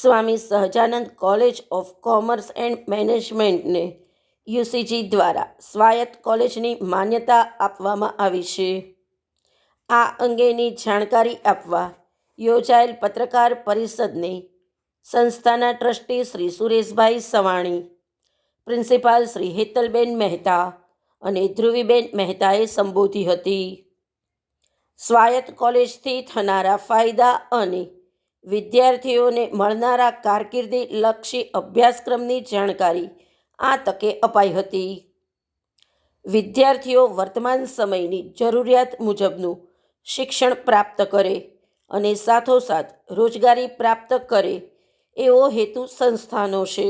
Swami Sahajanand college of commerce and મેનેજમેન્ટને UCG દ્વારા સ્વાયત્ત કોલેજની માન્યતા આપવામાં આવી છે. આ અંગેની જાણકારી આપવા યોજાયેલ પત્રકાર પરિષદને સંસ્થાના ટ્રસ્ટી શ્રી સુરેશભાઈ સવાણી, પ્રિન્સિપાલ શ્રી હેતલબેન મહેતા અને ધ્રુવીબેન મહેતાએ સંબોધી હતી. સ્વાયત્ત કોલેજથી થનારા ફાયદા અને વિદ્યાર્થીઓને મળનારા કારકિર્દી લક્ષી અભ્યાસક્રમની જાણકારી આ તકે અપાઈ હતી. વિદ્યાર્થીઓ વર્તમાન સમયની જરૂરિયાત મુજબનું શિક્ષણ પ્રાપ્ત કરે અને સાથોસાથ રોજગારી પ્રાપ્ત કરે એવો હેતુ સંસ્થાનો છે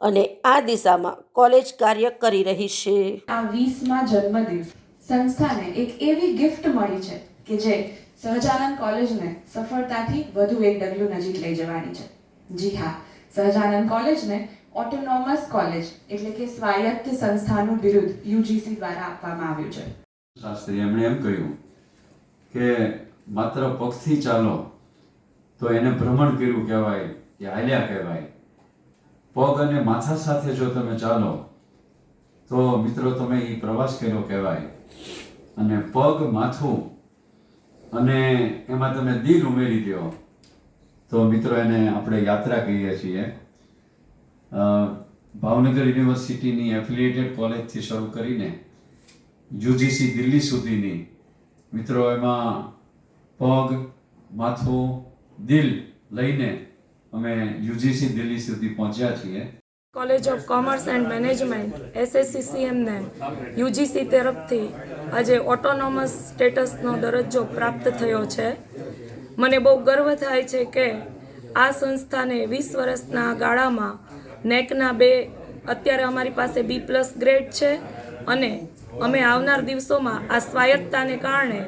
અને આ દિશામાં કોલેજ કાર્ય કરી રહી છે. આ વીસમાં જન્મદિવસ. સંસ્થાને એક એવી ગિફ્ટ મળી છે કે જે સહજાનંદ કોલેજને સફળતાથી વધુ એક ડગલું નજીક લઈ જવાની છે. જી હા, સહજાનંદ કોલેજને ઓટોનોમસ કોલેજ એટલે કે સ્વાયત્ત સંસ્થાનું બિરુદ યુજીસી દ્વારા આપવામાં આવ્યું છે. શાસ્ત્રી એમણે એમ કહ્યું કે માત્ર પક્ષથી ચાલો તો એને ભ્રમણ કર્યું કહેવાય કે હાલ્યા કહેવાય. પગ અને માથા સાથે જો તમે ચાલો તો મિત્રો તમે એ પ્રવાસ કર્યો કહેવાય. અને પગ, માથું અને એમાં તમે દિલ ઉમેરી દો. તો મિત્રો એને આપણે યાત્રા કહીએ છીએ. ભાવનગર યુનિવર્સિટીની એફિલિએટેડ કોલેજથી શરૂ કરીને યુજીસી દિલ્હી સુધીની મિત્રો એમાં પગ, માથું, દિલ લઈને અમે યુજીસી દિલ્હી સુધી પહોંચ્યા છીએ. College of commerce and management એસએસસીસીએમને UGC તરફથી આજે ઓટોનોમસ સ્ટેટસનો દરજ્જો પ્રાપ્ત થયો છે. મને બહુ ગર્વ થાય છે કે આ સંસ્થાને વીસ વર્ષના ગાળામાં નેકના બે અત્યારે અમારી પાસે બી પ્લસ ગ્રેડ છે અને અમે આવનાર દિવસોમાં આ સ્વાયત્તાને કારણે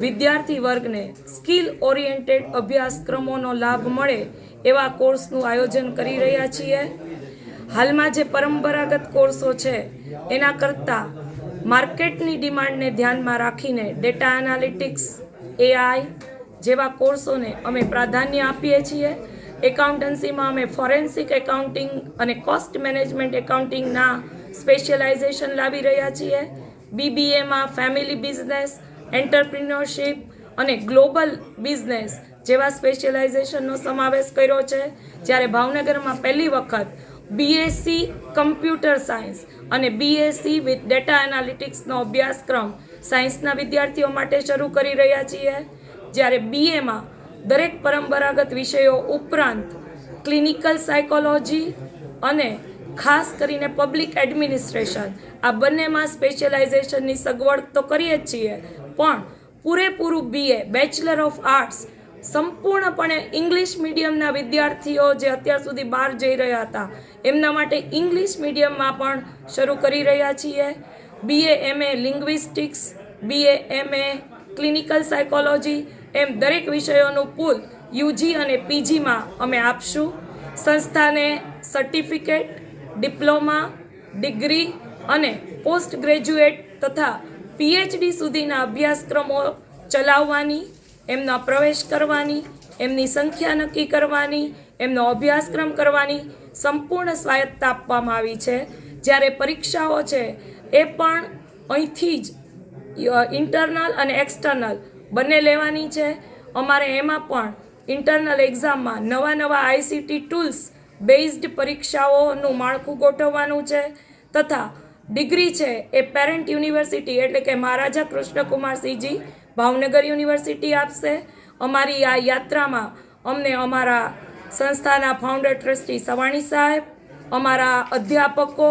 વિદ્યાર્થી વર્ગને સ્કિલ ઓરિએન્ટેડ અભ્યાસક્રમોનો લાભ મળે એવા કોર્સનું આયોજન કરી રહ્યા છીએ. હાલમાં જે પરંપરાગત કોર્સો છે, એના કરતાં માર્કેટની ડિમાન્ડને ધ્યાનમાં રાખીને ડેટા એનાલિટિક્સ, એઆઈ જેવા કોર્સોને અમે પ્રાધાન્ય આપીએ છીએ. એકાઉન્ટન્સીમાં અમે ફોરેન્સિક એકાઉન્ટિંગ અને કોસ્ટ મેનેજમેન્ટ એકાઉન્ટિંગના સ્પેશિયલાઇઝેશન લાવી રહ્યા છીએ. બીબીએમાં ફેમિલી બિઝનેસ એન્ટરપ્રિન્યોરશિપ અને ગ્લોબલ બિઝનેસ જેવા સ્પેશિયલાઇઝેશનનો સમાવેશ કર્યો છે. જ્યારે ભાવનગરમાં પહેલી વખત બીએસસી કમ્પ્યુટર સાયન્સ અને બીએસસી વિથ ડેટા એનાલિટિક્સનો અભ્યાસક્રમ સાયન્સના વિદ્યાર્થીઓ માટે શરૂ કરી રહ્યા છીએ. જ્યારે બીએમાં દરેક પરંપરાગત વિષયો ઉપરાંત ક્લિનિકલ સાયકોલોજી અને ખાસ કરીને પબ્લિક એડમિનિસ્ટ્રેશન આ બંનેમાં સ્પેશિયલાઇઝેશનની સગવડ તો કરીએ જ છીએ. પણ પૂરેપૂરું બીએ બેચલર ઓફ આર્ટ્સ સંપૂર્ણપણે ઇંગ્લિશ મીડિયમના વિદ્યાર્થીઓ જે અત્યાર સુધી બહાર જઈ રહ્યા હતા, એમના માટે ઇંગ્લિશ મીડિયમમાં પણ શરૂ કરી રહ્યા છીએ. BA MA linguistics BA MA clinical psychology એમ દરેક વિષયોનું પુલ યુજી અને પીજીમાં અમે આપશું. સંસ્થાને સર્ટિફિકેટ, ડિપ્લોમા, ડિગ્રી અને પોસ્ટ ગ્રેજ્યુએટ તથા પીએચડી સુધીના અભ્યાસક્રમો ચલાવવાની એમના પ્રવેશ કરવાની, એમની સંખ્યા નક્કી કરવાની, એમનો અભ્યાસક્રમ કરવાની સંપૂર્ણ સ્વાયત્તતા આપવામાં આવી છે. જ્યારે પરીક્ષાઓ છે, એ પણ અહીંથી જ ઇન્ટરનલ અને એક્સટર્નલ બંને લેવાની છે. અમારે એમાં પણ ઇન્ટરનલ એક્ઝામમાં નવા નવા આઈસીટી ટૂલ્સ બેઝડ પરીક્ષાઓનું માળખું ગોઠવવાનું છે. તથા ડિગ્રી છે, એ પેરેન્ટ યુનિવર્સિટી એટલે કે મહારાજા કૃષ્ણકુમારસિંહજી ભાવનગર યુનિવર્સિટી આપશે. અમારી આ યાત્રામાં અમને અમારા સંસ્થાના ફાઉન્ડર ટ્રસ્ટી સવાણી સાહેબ, અમારા અધ્યાપકો